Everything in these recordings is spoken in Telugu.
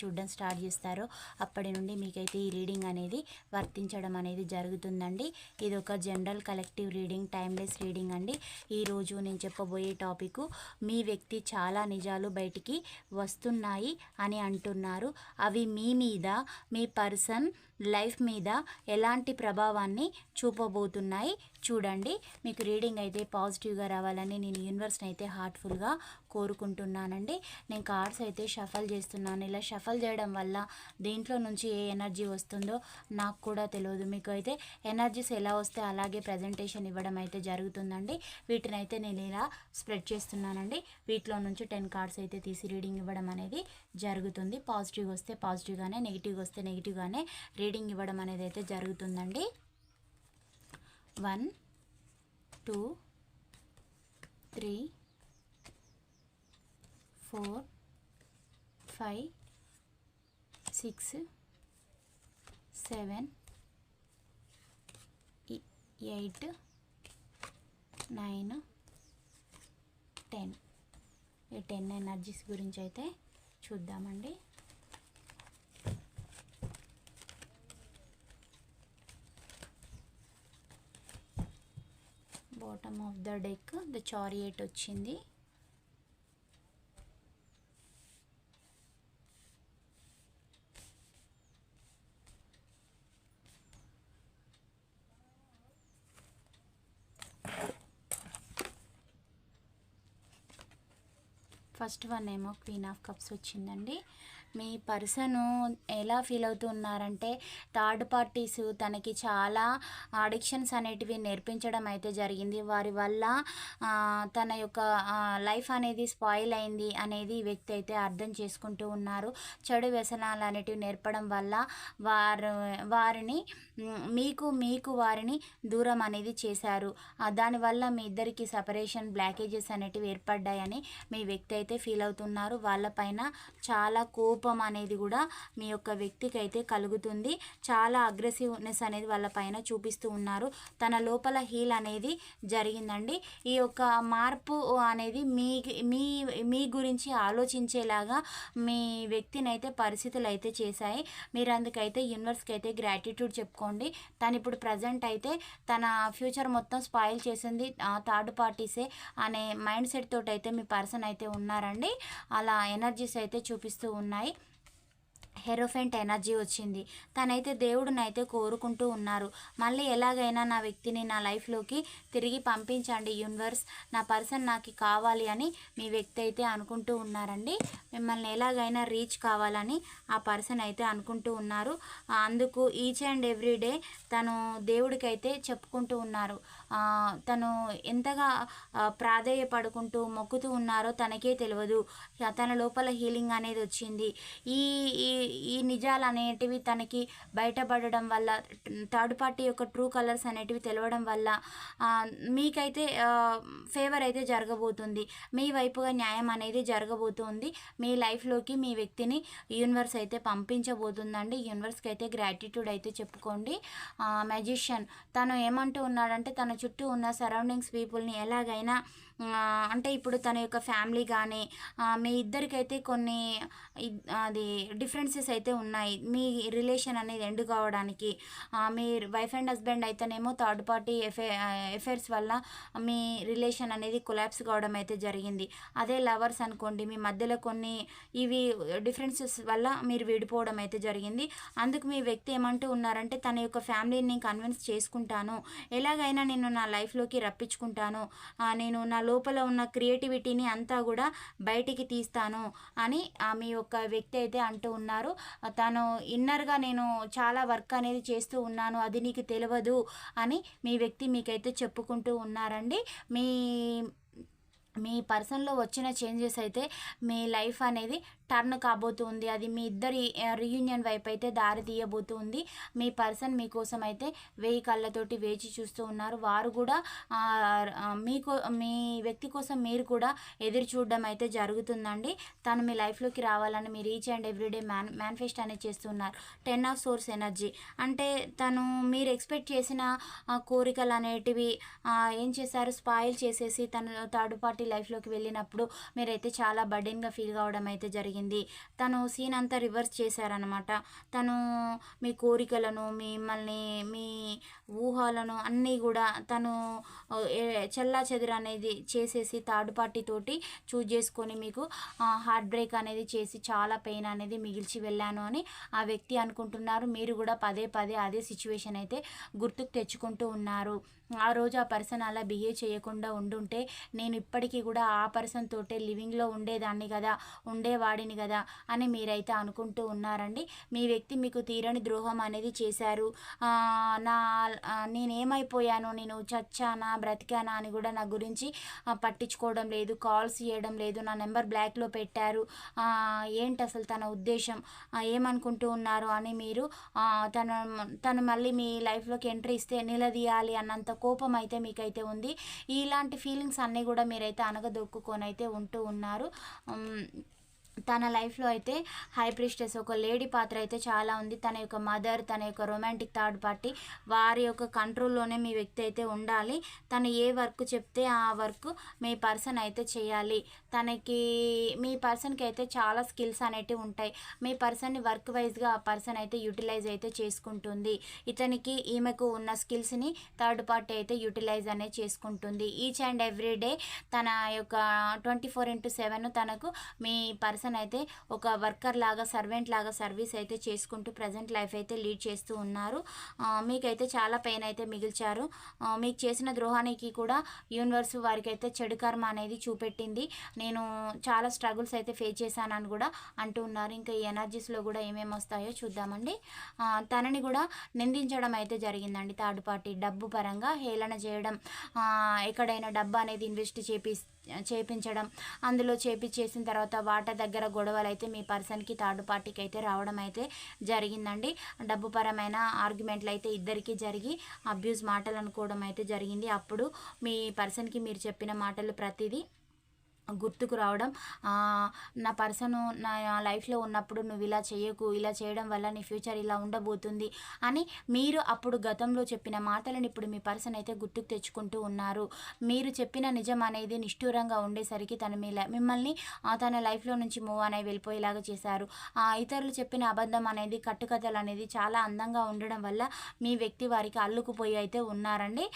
చూడడం స్టార్ట్ చేస్తారో అప్పటి నుండి మీకైతే ఈ రీడింగ్ అనేది వర్తించడం అనేది జరుగుతుందండి. ఇది ఒక general collective reading timeless reading అండి. ఈరోజు నేను చెప్పబోయే టాపిక్ మీ వ్యక్తి చాలా నిజాలు బయటికి వస్తున్నాయి అని అంటున్నారు. అవి మీ మీద మీ పర్సన్ లైఫ్ మీద ఎలాంటి ప్రభావాన్ని చూపబోతున్నాయి చూడండి. మీకు రీడింగ్ అయితే పాజిటివ్గా రావాలని నేను యూనివర్స్ని అయితే హార్ట్ఫుల్గా కోరుకుంటున్నానండి. నేను కార్డ్స్ అయితే షఫల్ చేస్తున్నాను. ఇలా షఫల్ చేయడం వల్ల దీంట్లో నుంచి ఏ ఎనర్జీ వస్తుందో నాకు కూడా తెలియదు. మీకు అయితే ఎనర్జీస్ ఎలా వస్తే అలాగే ప్రజెంటేషన్ ఇవ్వడం అయితే జరుగుతుందండి. వీటిని అయితే నేను ఇలా స్ప్రెడ్ చేస్తున్నానండి. వీటిలో నుంచి టెన్ కార్డ్స్ అయితే తీసి రీడింగ్ ఇవ్వడం అనేది జరుగుతుంది. పాజిటివ్ వస్తే పాజిటివ్గానే నెగిటివ్ వస్తే నెగిటివ్గానే రీడింగ్ రీడింగ్ ఇవ్వడం అనేది అయితే జరుగుతుందండి. One two three four five six seven eight nine ten. ఈ టెన్ ఎనర్జీస్ గురించి అయితే చూద్దామండి. Bottom of the deck the chariot వచ్చింది. ఫస్ట్ వన్ ఏమో క్వీన్ ఆఫ్ కప్స్ వచ్చిందండి. మీ పర్సను ఎలా ఫీల్ అవుతున్నారంటే థర్డ్ పార్టీస్ తనకి చాలా అడిక్షన్స్ అనేటివి నేర్పించడం అయితే జరిగింది. వారి వల్ల తన యొక్క లైఫ్ అనేది స్పాయిల్ అయింది అనేది వ్యక్తి అయితే అర్థం చేసుకుంటూ ఉన్నారు. చెడు వ్యసనాలు అనేటివి నేర్పడం వల్ల వారు వారిని మీకు మీకు వారిని దూరం అనేది చేశారు. దానివల్ల మీ ఇద్దరికి సపరేషన్ బ్లాకేజెస్ అనేటివి ఏర్పడ్డాయని మీ వ్యక్తి అయితే ఫీల్ అవుతున్నారు. వాళ్ళపైన చాలా కోపం అనేది కూడా మీ యొక్క వ్యక్తికి అయితే కలుగుతుంది. చాలా అగ్రెసివ్నెస్ అనేది వాళ్ళ పైన చూపిస్తూ ఉన్నారు. తన లోపల హీల్ అనేది జరిగిందండి. ఈ యొక్క మార్పు అనేది మీ మీ మీ గురించి ఆలోచించేలాగా మీ వ్యక్తిని అయితే పరిస్థితులు అయితే చేశాయి. మీరు అందుకైతే యూనివర్స్కి అయితే గ్రాటిట్యూడ్ చెప్పుకోండి. తను ఇప్పుడు ప్రజెంట్ అయితే తన ఫ్యూచర్ మొత్తం స్పాయిల్ చేసింది. థర్డ్ పార్టీసే అనే మైండ్ సెట్ తోటి అయితే మీ పర్సన్ అయితే ఉన్నారండి. అలా ఎనర్జీస్ అయితే చూపిస్తూ ఉన్నాయి. హెరోఫెంట్ ఎనర్జీ వచ్చింది. తనైతే దేవుడినైతే కోరుకుంటూ ఉన్నారు. మళ్ళీ ఎలాగైనా నా వ్యక్తిని నా లైఫ్లోకి తిరిగి పంపించండి యూనివర్స్. నా పర్సన్ నాకు కావాలి అని మీ వ్యక్తి అయితే అనుకుంటూ ఉన్నారండి. మిమ్మల్ని ఎలాగైనా రీచ్ కావాలని ఆ పర్సన్ అయితే అనుకుంటూ ఉన్నారు. అందుకు ఈచ్ అండ్ ఎవ్రీ డే తను దేవుడికైతే చెప్పుకుంటూ ఉన్నారు. తను ఎంతగా ప్రాధేయపడుకుంటూ మొక్కుతూ ఉన్నారో తనకే తెలియదు. తన లోపల హీలింగ్ అనేది వచ్చింది. ఈ ఈ ఈ నిజాలు అనేటివి తనకి బయటపడడం వల్ల థర్డ్ పార్టీ యొక్క ట్రూ కలర్స్ అనేటివి తెలవడం వల్ల మీకైతే ఫేవర్ అయితే జరగబోతుంది. మీ వైపుగా న్యాయం అనేది జరగబోతుంది. మీ లైఫ్లోకి మీ వ్యక్తిని యూనివర్స్ అయితే పంపించబోతుందండి. యూనివర్స్కి అయితే గ్రాటిట్యూడ్ అయితే చెప్పుకోండి. మ్యాజిషియన్ తను ఏమంటూ ఉన్నాడంటే తన చుట్టూ ఉన్న సరౌండింగ్స్ పీపుల్ని ఎలాగైనా అంటే ఇప్పుడు తన యొక్క ఫ్యామిలీ కానీ మీ ఇద్దరికైతే కొన్ని అది డిఫరెన్సెస్ అయితే ఉన్నాయి. మీ రిలేషన్ అనేది ఎండ్ కావడానికి మీ వైఫ్ అండ్ హస్బెండ్ అయితేనేమో థర్డ్ పార్టీ ఎఫే ఎఫైర్స్ వల్ల మీ రిలేషన్ అనేది కొలాప్స్ కావడం అయితే జరిగింది. అదే లవర్స్ అనుకోండి మీ మధ్యలో కొన్ని ఇవి డిఫరెన్సెస్ వల్ల మీరు విడిపోవడం అయితే జరిగింది. అందుకు మీ వ్యక్తి ఏమంటూ ఉన్నారంటే తన యొక్క ఫ్యామిలీని కన్విన్స్ చేసుకుంటాను. ఎలాగైనా నేను నా లైఫ్లోకి రప్పించుకుంటాను. నేను నా లోపల ఉన్న క్రియేటివిటీని అంతా కూడా బయటికి తీస్తాను అని ఆ, మీ యొక్క వ్యక్తి అయితే అంటూ ఉన్నారు. తను ఇన్నర్గా నేను చాలా వర్క్ అనేది చేస్తూ ఉన్నాను అది నీకు తెలియదు అని మీ వ్యక్తి మీకైతే చెప్పుకుంటూ ఉన్నారండి. మీ మీ పర్సన్లో వచ్చిన చేంజెస్ అయితే మీ లైఫ్ అనేది టర్న్ కాబోతుంది. అది మీ ఇద్దరి రీయూనియన్ వైపు అయితే దారి తీయబోతుంది. మీ పర్సన్ మీకోసం అయితే వెయ్యి కళ్ళతోటి వేచి చూస్తూ ఉన్నారు. వారు కూడా మీకు మీ వ్యక్తి కోసం మీరు కూడా ఎదురు చూడడం అయితే జరుగుతుందండి. తను మీ లైఫ్లోకి రావాలని మీరు each and everyday man manifest అనేది చేస్తున్నారు టెన్ ఆఫ్ సోర్స్ ఎనర్జీ అంటే తను మీరు ఎక్స్పెక్ట్ చేసిన కోరికలు అనేటివి ఏం చేశారు? స్పాయిల్ చేసేసి తను థర్డ్ పార్టీ లైఫ్లోకి వెళ్ళినప్పుడు మీరైతే చాలా బర్డెన్గా ఫీల్ కావడం అయితే జరిగింది. తను సీన్ అంతా రివర్స్ చేశారనమాట తను మీ కోరికలను మిమ్మల్ని మీ ఊహలను అన్నీ కూడా తను చెల్లా చెదురు అనేది చేసేసి థర్డ్ పార్టీ తోటి చూజ్ చేసుకొని మీకు హార్ట్ బ్రేక్ అనేది చేసి చాలా పెయిన్ అనేది మిగిల్చి వెళ్ళాను అని ఆ వ్యక్తి అనుకుంటున్నారు. మీరు కూడా పదే పదే అదే సిచ్యువేషన్ అయితే గుర్తుకు తెచ్చుకుంటూ ఉన్నారు. ఆ రోజు ఆ పర్సన్ అలా బిహేవ్ చేయకుండా ఉండుంటే నేను ఇప్పటికీ కూడా ఆ పర్సన్ తోటే లివింగ్లో ఉండేదాన్ని కదా ఉండేవాడిని కదా అని మీరైతే అనుకుంటూ ఉన్నారండి. మీ వ్యక్తి మీకు తీరని ద్రోహం అనేది చేశారు. నా నేనేమైపోయాను నేను చచ్చానా బ్రతికానా అని కూడా నా గురించి పట్టించుకోవడం లేదు కాల్స్ చేయడం లేదు నా నెంబర్ బ్లాక్లో పెట్టారు. ఏంటి అసలు తన ఉద్దేశం? ఏమనుకుంటూ ఉన్నారు అని మీరు తను తన తను మళ్ళీ మీ లైఫ్లోకి ఎంట్రీ ఇస్తే నిలదీయాలి అన్నంత కోపం అయితే మీకైతే ఉంది. ఇలాంటి ఫీలింగ్స్ అన్నీ కూడా మీరైతే అనగదొక్కుకొని అయితే ఉంటూ ఉన్నారు. తన లైఫ్లో అయితే హై ప్రిస్టెస్ ఒక లేడీ పాత్ర అయితే చాలా ఉంది. తన యొక్క మదర్ తన యొక్క రొమాంటిక్ థర్డ్ పార్టీ వారి యొక్క కంట్రోల్లోనే మీ వ్యక్తి అయితే ఉండాలి. తను ఏ వర్క్ చెప్తే ఆ వర్క్ మీ పర్సన్ అయితే చేయాలి. తనకి మీ పర్సన్కి అయితే చాలా స్కిల్స్ అనేటివి ఉంటాయి. మీ పర్సన్ని వర్క్ వైజ్గా ఆ పర్సన్ అయితే యూటిలైజ్ అయితే చేసుకుంటుంది. ఇతనికి ఈమెకు ఉన్న స్కిల్స్ని థర్డ్ పార్టీ అయితే యూటిలైజ్ అనేది చేసుకుంటుంది. ఈచ్ అండ్ ఎవ్రీ డే తన యొక్క ట్వంటీ ఫోర్ ఇంటూ సెవెన్ తనకు మీ పర్సన్ అయితే ఒక వర్కర్ లాగా సర్వెంట్ లాగా సర్వీస్ అయితే చేసుకుంటూ ప్రజెంట్ లైఫ్ అయితే లీడ్ చేస్తూ ఉన్నారు. మీకైతే చాలా పెయిన్ అయితే మిగిల్చారు. మీకు చేసిన ద్రోహానికి కూడా యూనివర్స్ వారికి అయితే చెడు కర్మ అనేది చూపెట్టింది. నేను చాలా స్ట్రగుల్స్ అయితే ఫేస్ చేశానని కూడా అంటూ ఉన్నారు. ఇంకా ఈ ఎనర్జీస్లో కూడా ఏమేమి వస్తాయో చూద్దామండి. తనని కూడా నిందించడం అయితే జరిగిందండి థర్డ్ పార్టీ డబ్బు పరంగా హేళన చేయడం ఎక్కడైనా డబ్బు అనేది ఇన్వెస్ట్ చేపి చేపించడం అందులో చేపించేసిన తర్వాత వాటా దగ్గర గొడవలు అయితే మీ పర్సన్కి థర్డ్ పార్టీకి అయితే రావడం అయితే జరిగిందండి. డబ్బుపరమైన ఆర్గ్యుమెంట్లు అయితే ఇద్దరికీ జరిగి అబ్యూస్ మాటలు అనుకోవడం అయితే జరిగింది. అప్పుడు మీ పర్సన్కి మీరు చెప్పిన మాటలు ప్రతిదీ గుర్తుకు రావడం. నా పర్సన్ నా లైఫ్లో ఉన్నప్పుడు నువ్వు ఇలా చేయకు ఇలా చేయడం వల్ల నీ ఫ్యూచర్ ఇలా ఉండబోతుంది అని మీరు అప్పుడు గతంలో చెప్పిన మాటలను ఇప్పుడు మీ పర్సన్ అయితే గుర్తుకు తెచ్చుకుంటూ ఉన్నారు. మీరు చెప్పిన నిజం అనేది నిష్ఠూరంగా ఉండేసరికి తన మీ మిమ్మల్ని తన లైఫ్లో నుంచి మూవ్ అనేది వెళ్ళిపోయేలాగా చేశారు. ఆ, ఇతరులు చెప్పిన అబద్ధం అనేది కట్టుకథలు అనేది చాలా అందంగా ఉండడం వల్ల మీ వ్యక్తి వారికి అల్లుకుపోయి అయితే ఉన్నారండి.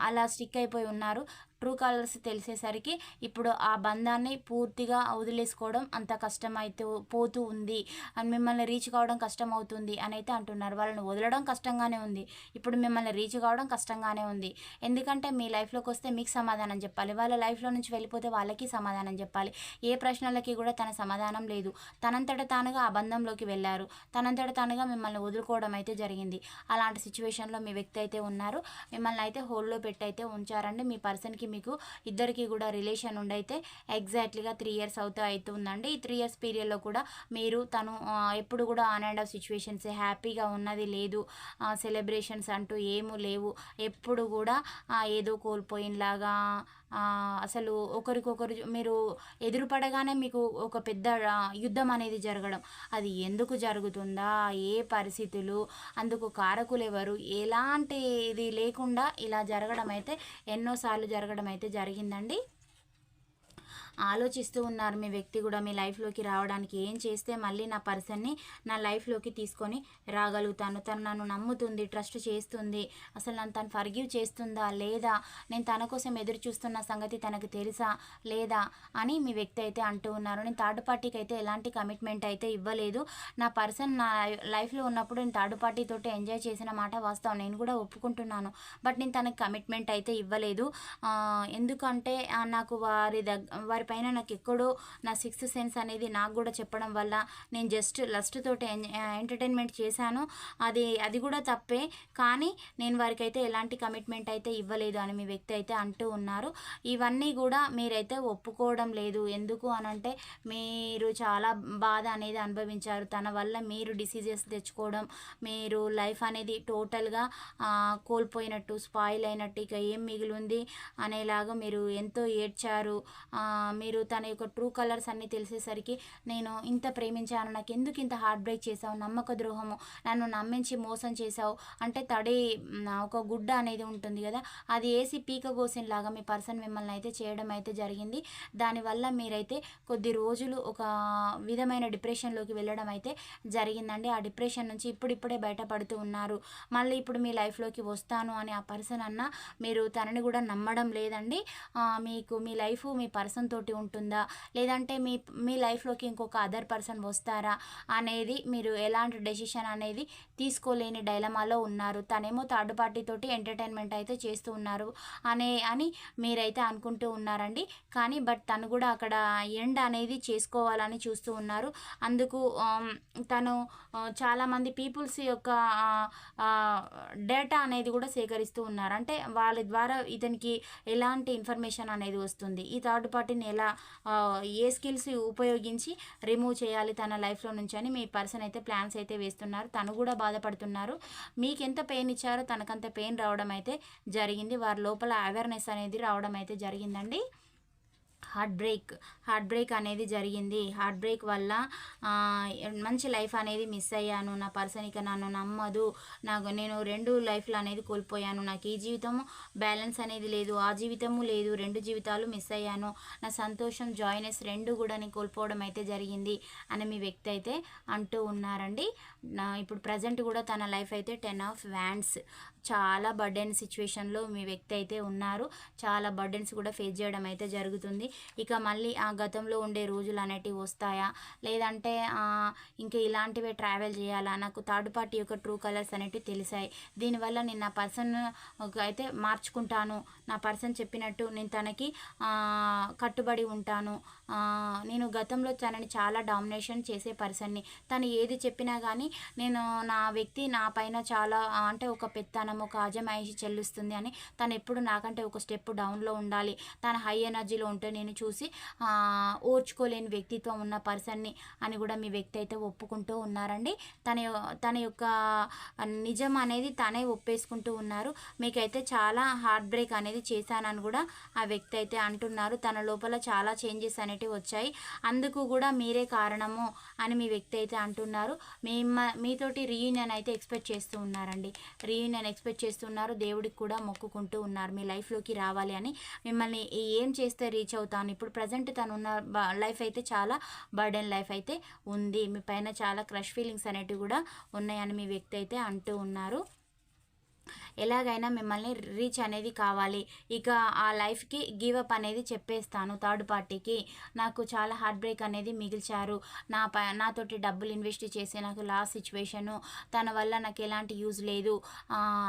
అలా స్టిక్ అయిపోయి ఉన్నారు. ట్రూ కలర్స్ తెలిసేసరికి ఇప్పుడు ఆ బంధాన్ని పూర్తిగా వదిలేసుకోవడం అంత కష్టమైతే పోతూ ఉంది. అని మిమ్మల్ని రీచ్ కావడం కష్టం అవుతుంది అని అయితే అంటున్నారు. వాళ్ళని వదలడం కష్టంగానే ఉంది. ఇప్పుడు మిమ్మల్ని రీచ్ కావడం కష్టంగానే ఉంది. ఎందుకంటే మీ లైఫ్లోకి వస్తే మీకు సమాధానం చెప్పాలి. వాళ్ళ లైఫ్లో నుంచి వెళ్ళిపోతే వాళ్ళకి సమాధానం చెప్పాలి. ఏ ప్రశ్నలకి కూడా తన సమాధానం లేదు. తనంతట తానుగా ఆ బంధంలోకి వెళ్ళారు. తనంతట తానుగా మిమ్మల్ని వదులుకోవడం అయితే జరిగింది. అలాంటి సిచ్యువేషన్లో మీ వ్యక్తి అయితే ఉన్నారు. మిమ్మల్ని అయితే హోల్డ్లో పెట్టి అయితే ఉంచారండి. మీ పర్సన్కి మీకు ఇద్దరికి కూడా రిలేషన్ ఉండైతే ఎగ్జాక్ట్లీగా త్రీ ఇయర్స్ అవుతూ అవుతుందండి ఈ త్రీ ఇయర్స్ పీరియడ్లో కూడా మీరు తను ఎప్పుడు కూడా ఆన్ అండ్ ఆఫ్ సిచ్యువేషన్స్ హ్యాపీగా ఉన్నది లేదు. సెలబ్రేషన్స్ అంటూ ఏమూ లేవు. ఎప్పుడు కూడా ఏదో కోల్పోయినలాగా అసలు ఒకరికొకరు మీరు ఎదురుపడగానే మీకు ఒక పెద్ద యుద్ధం అనేది జరగడం. అది ఎందుకు జరుగుతుందా? ఏ పరిస్థితులు? అందుకు కారకులు ఎవరు? ఎలాంటి ఇది లేకుండా ఇలా జరగడం అయితే ఎన్నోసార్లు జరగడం అయితే జరిగిందండి. ఆలోచిస్తూ ఉన్నారు మీ వ్యక్తి కూడా మీ లైఫ్లోకి రావడానికి. ఏం చేస్తే మళ్ళీ నా పర్సన్ని నా లైఫ్లోకి తీసుకొని రాగలుగుతాను? తను నన్ను నమ్ముతుంది ట్రస్ట్ చేస్తుంది. అసలు నన్ను తను ఫర్గివ్ చేస్తుందా? లేదా నేను తన కోసం ఎదురు చూస్తున్న సంగతి తనకు తెలుసా? లేదా అని మీ వ్యక్తి అయితే అంటూ ఉన్నారు. నేను థర్డ్ పార్టీకి అయితే ఎలాంటి కమిట్మెంట్ అయితే ఇవ్వలేదు. నా పర్సన్ నా లైఫ్లో ఉన్నప్పుడు నేను థర్డ్ పార్టీ తోటి ఎంజాయ్ చేసిన మాట వాస్తవం. నేను కూడా ఒప్పుకుంటున్నాను. బట్ నేను తనకి కమిట్మెంట్ అయితే ఇవ్వలేదు. ఎందుకంటే నాకు వారి దగ్గ వారి పైన నాకు ఎక్కడో నా సిక్స్త్ సెన్స్ అనేది నాకు కూడా చెప్పడం వల్ల నేను జస్ట్ లస్ట్ తోటి ఎంటర్టైన్మెంట్ చేశాను. అది అది కూడా తప్పే. కానీ నేను వారికి అయితే ఎలాంటి కమిట్మెంట్ అయితే ఇవ్వలేదు అని మీ వ్యక్తి అయితే అంటూ ఉన్నారు. ఇవన్నీ కూడా మీరైతే ఒప్పుకోవడం లేదు. ఎందుకు అనంటే మీరు చాలా బాధ అనేది అనుభవించారు. తన వల్ల మీరు డిసీజెస్ తెచ్చుకోవడం మీరు లైఫ్ అనేది టోటల్గా కోల్పోయినట్టు స్పాయిల్ అయినట్టు ఇక ఏం మిగిలింది అనేలాగా మీరు ఎంతో ఏడ్చారు. మీరు తన యొక్క ట్రూ కలర్స్ అన్నీ తెలిసేసరికి నేను ఇంత ప్రేమించాను నాకు ఎందుకు ఇంత హార్ట్ బ్రేక్ చేసావు నమ్మక ద్రోహము నన్ను నమ్మించి మోసం చేసావు అంటే తడి ఒక గుడ్డ అనేది ఉంటుంది కదా అది వేసి పీక లాగా మీ పర్సన్ మిమ్మల్ని అయితే చేయడం అయితే జరిగింది. దానివల్ల మీరైతే కొద్ది రోజులు ఒక విధమైన డిప్రెషన్లోకి వెళ్ళడం అయితే జరిగిందండి. ఆ డిప్రెషన్ నుంచి ఇప్పుడిప్పుడే బయటపడుతూ ఉన్నారు. మళ్ళీ ఇప్పుడు మీ లైఫ్లోకి వస్తాను అని ఆ పర్సన్ అన్న మీరు తనని కూడా నమ్మడం లేదండి. మీకు మీ లైఫ్ మీ పర్సన్ తోటి ఉంటుందా? లేదంటే మీ మీ లైఫ్లోకి ఇంకొక అదర్ పర్సన్ వస్తారా? అనేది మీరు ఎలాంటి డెసిషన్ అనేది తీసుకోలేని డైలమాలో ఉన్నారు. తనేమో థర్డ్ పార్టీతోటి ఎంటర్టైన్మెంట్ అయితే చేస్తూ ఉన్నారు అనే అని మీరైతే అనుకుంటూ ఉన్నారండి. కానీ బట్ తను కూడా అక్కడ ఎండ్ అనేది చేసుకోవాలని చూస్తూ ఉన్నారు. అందుకు తను చాలామంది పీపుల్స్ యొక్క డేటా అనేది కూడా సేకరిస్తూ ఉన్నారు. అంటే వాళ్ళ ద్వారా ఇతనికి ఎలాంటి ఇన్ఫర్మేషన్ అనేది వస్తుంది. ఈ థర్డ్ పార్టీని ఎలా ఏ స్కిల్స్ ఉపయోగించి రిమూవ్ చేయాలి తన లైఫ్లో నుంచి అని మీ పర్సన్ అయితే ప్లాన్స్ అయితే వేస్తున్నారు. తను కూడా బాధపడుతున్నారు. మీకు ఎంత పెయిన్ ఇచ్చారో తనకంత పెయిన్ రావడం అయితే జరిగింది. వారి లోపల అవేర్నెస్ అనేది రావడం అయితే జరిగిందండి. హార్ట్ బ్రేక్ హార్ట్ బ్రేక్ అనేది జరిగింది. హార్ట్ బ్రేక్ వల్ల మంచి లైఫ్ అనేది మిస్ అయ్యాను. నా పర్సన్ ఇక నన్ను నమ్మదు. నాకు నేను రెండు లైఫ్లు అనేది కోల్పోయాను. నాకు ఈ జీవితము బ్యాలెన్స్ అనేది లేదు. ఆ జీవితము లేదు. రెండు జీవితాలు మిస్ అయ్యాను. నా సంతోషం జాయినెస్ రెండు కూడా నేను కోల్పోవడం అయితే జరిగింది అని మీ వ్యక్తి అయితే అంటూ ఉన్నారండి. నా ఇప్పుడు ప్రజెంట్ కూడా తన లైఫ్ అయితే టెన్ ఆఫ్ వ్యాండ్స్ చాలా బర్డెన్ సిచ్యువేషన్లో మీ వ్యక్తి అయితే ఉన్నారు. చాలా బర్డెన్స్ కూడా ఫేస్ చేయడం అయితే జరుగుతుంది. ఇక మళ్ళీ ఆ గతంలో ఉండే రోజులు అనేటివి వస్తాయా? లేదంటే ఇంకా ఇలాంటివే ట్రావెల్ చేయాలా? నాకు థర్డ్ పార్టీ యొక్క ట్రూ కలర్స్ అనేటివి తెలిసాయి. దీనివల్ల నేను నా పర్సన్ అయితే మార్చుకుంటాను. నా పర్సన్ చెప్పినట్టు నేను తనకి కట్టుబడి ఉంటాను. నేను గతంలో తనని చాలా డామినేషన్ చేసే పర్సన్ని. తను ఏది చెప్పినా కానీ నేను నా వ్యక్తి నా పైన చాలా అంటే ఒక పెత్తనం ఒక అజమాయిషి చెల్లిస్తుంది అని తను ఎప్పుడు నాకంటే ఒక స్టెప్ డౌన్లో ఉండాలి. తన హై ఎనర్జీలో ఉంటే నేను చూసి ఓర్చుకోలేని వ్యక్తిత్వం ఉన్న పర్సన్ని అని కూడా మీ వ్యక్తి అయితే ఒప్పుకుంటూ ఉన్నారండి. తన తన యొక్క నిజం అనేది తనే ఒప్పేసుకుంటూ ఉన్నారు. మీకైతే చాలా హార్ట్ బ్రేక్ అనేది చేశానని కూడా ఆ వ్యక్తి అయితే అంటున్నారు. తన లోపల చాలా చేంజెస్ అనేటివి వచ్చాయి. అందుకు కూడా మీరే కారణము అని మీ వ్యక్తి అయితే అంటున్నారు. మిమ్మ మీతోటి రీయూనియన్ అయితే ఎక్స్పెక్ట్ చేస్తూ ఉన్నారండి. రీయూనియన్ ఎక్స్పెక్ట్ చేస్తున్నారు దేవుడికి కూడా మొక్కుకుంటూ ఉన్నారు. మీ లైఫ్లోకి రావాలి అని. మిమ్మల్ని ఏం చేస్తే రీచ్ అవుతాను ఇప్పుడు ప్రజెంట్ తను ఉన్న లైఫ్ అయితే చాలా బర్డెన్ లైఫ్ అయితే ఉంది. మీ పైన చాలా క్రష్ ఫీలింగ్స్ అనేటివి కూడా ఉన్నాయని మీ వ్యక్తి అయితే అంటూ ఉన్నారు. ఎలాగైనా మిమ్మల్ని రీచ్ అనేది కావాలి. ఇక ఆ లైఫ్కి గివ్ అప్ అనేది చెప్పేస్తాను థర్డ్ పార్టీకి. నాకు చాలా హార్ట్ బ్రేక్ అనేది మిగిల్చారు. నా ప నాతోటి డబ్బులు ఇన్వెస్ట్ చేసి నాకు లాస్ సిచ్యువేషను తన వల్ల నాకు ఎలాంటి యూజ్ లేదు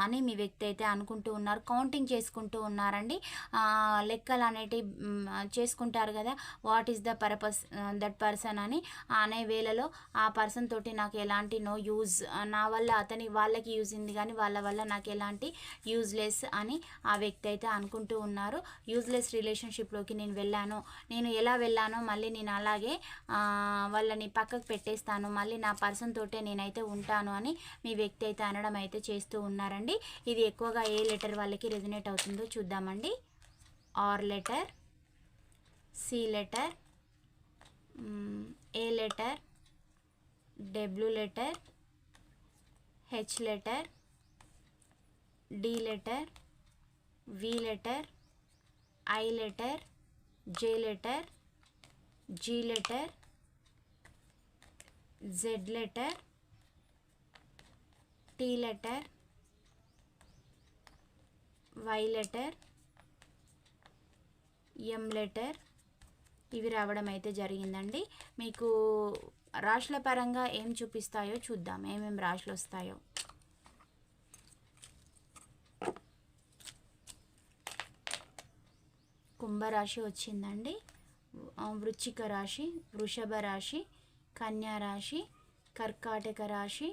అని మీ వ్యక్తి అయితే అనుకుంటూ ఉన్నారు. కౌంటింగ్ చేసుకుంటూ ఉన్నారండి. లెక్కలు అనేటివి చేసుకుంటారు కదా what is the purpose that person అని. అనే వేళలో ఆ పర్సన్ తోటి నాకు ఎలాంటి నో యూజ్ నా వల్ల అతని వాళ్ళకి యూజ్ ఉంది కానీ వాళ్ళ వల్ల నాకు ఎలాంటి యూజ్లెస్ అని ఆ వ్యక్తి అయితే అనుకుంటూ ఉన్నారు. యూజ్లెస్ రిలేషన్షిప్లోకి నేను వెళ్ళాను. నేను ఎలా వెళ్ళానో మళ్ళీ నేను అలాగే వాళ్ళని పక్కకు పెట్టేస్తాను. మళ్ళీ నా పర్సన్ తోటే నేనైతే ఉంటాను అని మీ వ్యక్తి అయితే అనడం అయితే చేస్తూ ఉన్నారండి. ఇది ఎక్కువగా ఏ లెటర్ వాళ్ళకి రెజినేట్ అవుతుందో చూద్దామండి. R letter C letter A letter W letter H letter D letter V letter I letter J letter G letter Z letter T letter Y letter M letter ఇవి రావడం అయితే జరిగిందండి. మీకు రాశుల పరంగా ఏం చూపిస్తాయో చూద్దాం. ఏమేమి రాశులు వస్తాయో. కుంభరాశి వచ్చిందండి. వృచ్చిక రాశి వృషభ రాశి కన్యారాశి కర్కాటక రాశి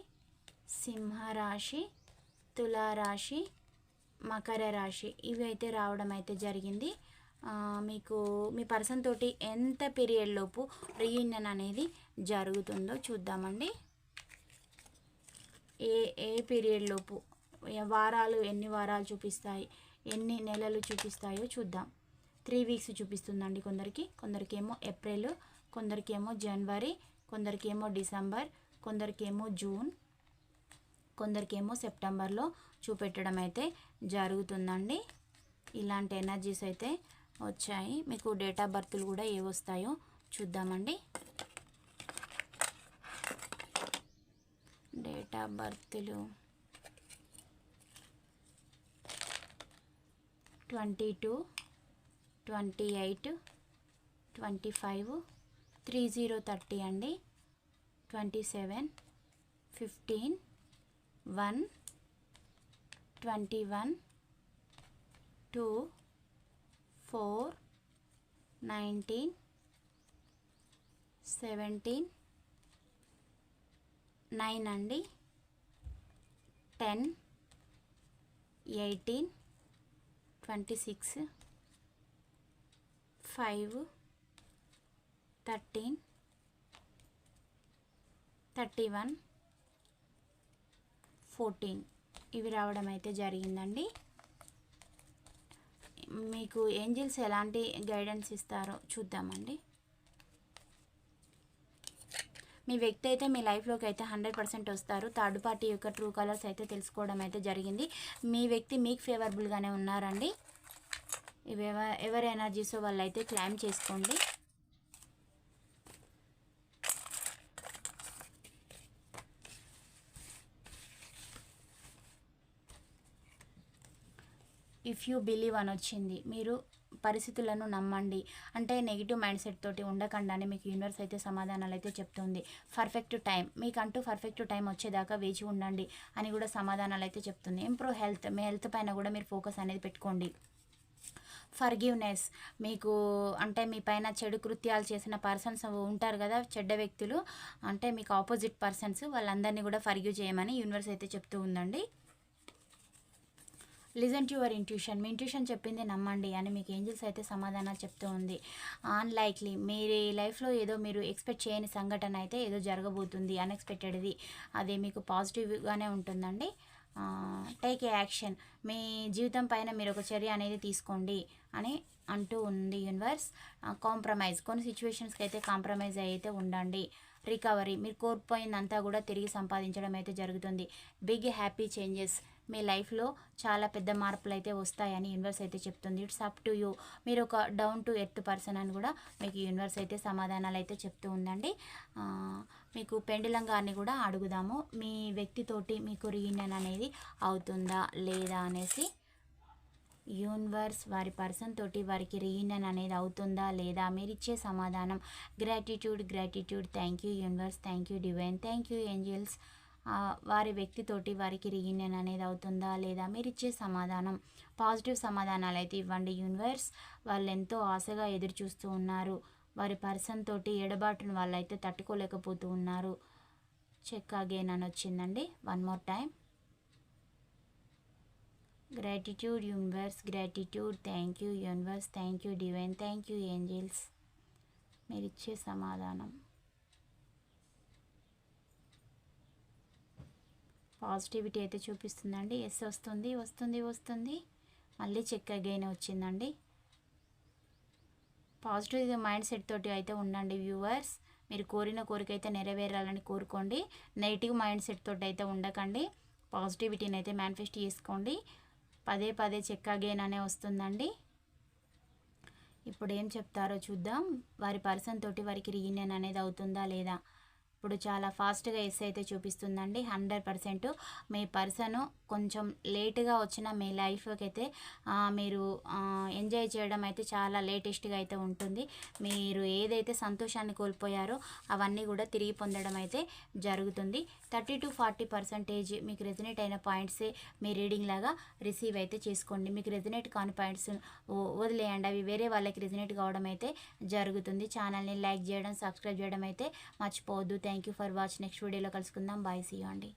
సింహరాశి తులారాశి మకర రాశి ఇవి అయితే రావడం అయితే జరిగింది. మీకు మీ పర్సన్ తోటి ఎంత పీరియడ్ లోపు రీయూనియన్ అనేది జరుగుతుందో చూద్దామండి. ఏ ఏ పీరియడ్ లోపు? వారాలు ఎన్ని వారాలు చూపిస్తాయి? ఎన్ని నెలలు చూపిస్తాయో చూద్దాం. త్రీ వీక్స్ చూపిస్తుందండి కొందరికి. కొందరికి ఏమో ఏప్రిల్ కొందరికి ఏమో జనవరి కొందరికి ఏమో డిసెంబర్ కొందరికి ఏమో జూన్ కొందరికి ఏమో సెప్టెంబర్లో చూపెట్టడం అయితే జరుగుతుందండి. ఇలాంటి ఎనర్జీస్ అయితే వచ్చాయి. మీకు డేట్ ఆఫ్ బర్త్లు కూడా ఏ వస్తాయో చూద్దామండి. Date of బర్త్లు twenty two. Twenty eight twenty five three zero thirty అండి. Twenty seven fifteen one twenty one two four nineteen seventeen nine అండి. Ten eighteen twenty six five thirteen thirty one fourteen ఇవి రావడం అయితే జరిగిందండి. మీకు ఏంజిల్స్ ఎలాంటి గైడెన్స్ ఇస్తారో చూద్దామండి. మీ వ్యక్తి అయితే మీ లైఫ్లోకి అయితే హండ్రెడ్ పర్సెంట్ వస్తారు. థర్డ్ పార్టీ యొక్క ట్రూ కలర్స్ అయితే తెలుసుకోవడం అయితే జరిగింది. మీ వ్యక్తి మీకు ఫేవరబుల్గానే ఉన్నారండి. ఇవి ఎవ- ఎవరి ఎనర్జీస్ వాళ్ళు అయితే క్లైమ్ చేసుకోండి. ఇఫ్ యూ బిలీవ్ అని వచ్చింది మీరు పరిస్థితులను నమ్మండి. అంటే నెగిటివ్ మైండ్ సెట్ తోటి ఉండకుండానే మీకు యూనివర్స్ అయితే సమాధానాలు అయితే చెప్తుంది. పర్ఫెక్ట్ టైం మీకంటూ పర్ఫెక్ట్ టైం వచ్చేదాకా వేచి ఉండండి అని కూడా సమాధానాలు అయితే చెప్తుంది. ఇంప్రూవ్ హెల్త్ మీ హెల్త్ పైన కూడా మీరు ఫోకస్ అనేది పెట్టుకోండి. ఫర్గివ్నెస్ మీకు అంటే మీ పైన చెడు కృత్యాలు చేసిన పర్సన్స్ ఉంటారు కదా చెడ్డ వ్యక్తులు. అంటే మీకు ఆపోజిట్ పర్సన్స్ వాళ్ళందరినీ కూడా ఫర్గ్యూ చేయమని యూనివర్స్ అయితే చెప్తూ ఉందండి. లిజన్ టు యువర్ ఇంట్యూషన్ మీ ఇంట్యూషన్ చెప్పింది నమ్మండి అని మీకు ఏంజిల్స్ అయితే సమాధానాలు చెప్తూ ఉంది. అన్లైక్లీ మీరు లైఫ్లో ఏదో మీరు ఎక్స్పెక్ట్ చేయని సంఘటన అయితే ఏదో జరగబోతుంది అన్ఎక్స్పెక్టెడ్ది అది మీకు పాజిటివ్గానే ఉంటుందండి. టేక్ ఏ యాక్షన్ మీ జీవితం పైన మీరు ఒక చర్య అనేది తీసుకోండి అని అంటూ ఉంది యూనివర్స్ కాంప్రమైజ్ కొన్ని సిచ్యువేషన్స్కి అయితే కాంప్రమైజ్ అయితే ఉండండి. రికవరీ మీరు కోల్పోయిందంతా కూడా తిరిగి సంపాదించడం అయితే జరుగుతుంది. బిగ్ హ్యాపీ చేంజెస్ మీ లైఫ్లో చాలా పెద్ద మార్పులు అయితే వస్తాయని యూనివర్స్ అయితే చెప్తుంది. It's up to you. మీరు ఒక డౌన్ టు ఎర్త్ పర్సన్ అని కూడా మీకు యూనివర్స్ అయితే సమాధానాలు అయితే చెప్తూ ఉందండి. మీకు పెండిలం గారిని కూడా అడుగుదాము. మీ వ్యక్తితోటి మీకు రీయూనియన్ అనేది అవుతుందా లేదా అనేసి. యూనివర్స్ వారి పర్సన్ తోటి వారికి రీయూనియన్ అనేది అవుతుందా లేదా మీరు ఇచ్చే సమాధానం. Gratitude gratitude. Thank you universe. Thank you divine. Thank you angels. వారి వ్యక్తితోటి వారికి రీయూనియన్ అనేది అవుతుందా లేదా? మీరు ఇచ్చే సమాధానం పాజిటివ్ సమాధానాలు అయితే ఇవ్వండి యూనివర్స్ వాళ్ళు ఎంతో ఆశగా ఎదురు చూస్తూ ఉన్నారు. వారి పర్సన్ తోటి ఎడబాటును వాళ్ళైతే తట్టుకోలేకపోతూ ఉన్నారు. చెక్ అగైన్ అని వచ్చిందండి. One more time gratitude universe gratitude thank you universe thank you divine thank you angels మీరు ఇచ్చే సమాధానం. పాజిటివిటీ అయితే చూపిస్తుందండి. ఎస్ వస్తుంది వస్తుంది వస్తుంది. మళ్ళీ చెక్ అగైన్ వచ్చిందండి. పాజిటివ్ మైండ్ సెట్ తోటి అయితే ఉండండి వ్యూవర్స్ మీరు కోరిన కోరిక అయితే నెరవేరాలని కోరుకోండి. నెగిటివ్ మైండ్ సెట్ తోటి అయితే ఉండకండి. పాజిటివిటీని అయితే మేనిఫెస్ట్ చేసుకోండి. పదే పదే చెక్ అగైన్ అనే వస్తుందండి. ఇప్పుడు ఏం చెప్తారో చూద్దాం. వారి పర్సన్ తోటి వారికి రీయూనియన్ అనేది అవుతుందా లేదా? ఇప్పుడు చాలా ఫాస్ట్గా ఎస్ అయితే చూపిస్తుందండి హండ్రెడ్ పర్సెంట్ మీ పర్సను కొంచెం లేటుగా వచ్చిన మీ లైఫ్కి అయితే మీరు ఎంజాయ్ చేయడం అయితే చాలా లేటెస్ట్గా అయితే ఉంటుంది. మీరు ఏదైతే సంతోషాన్ని కోల్పోయారో అవన్నీ కూడా తిరిగి పొందడం అయితే జరుగుతుంది. థర్టీ టు ఫార్టీ పర్సెంటేజ్ మీకు రెజినేట్ అయిన పాయింట్సే మీ రీడింగ్ లాగా రిసీవ్ అయితే చేసుకోండి. మీకు రెజినేట్ కాని పాయింట్స్ వదిలేయండి. అవి వేరే వాళ్ళకి రెజినేట్ కావడం అయితే జరుగుతుంది. ఛానల్ని లైక్ చేయడం సబ్స్క్రైబ్ చేయడం అయితే మర్చిపోవద్దు. Thank you for watch. Next వీడియోలో కలుసుకుందాం. బాయ్. సీ అండి.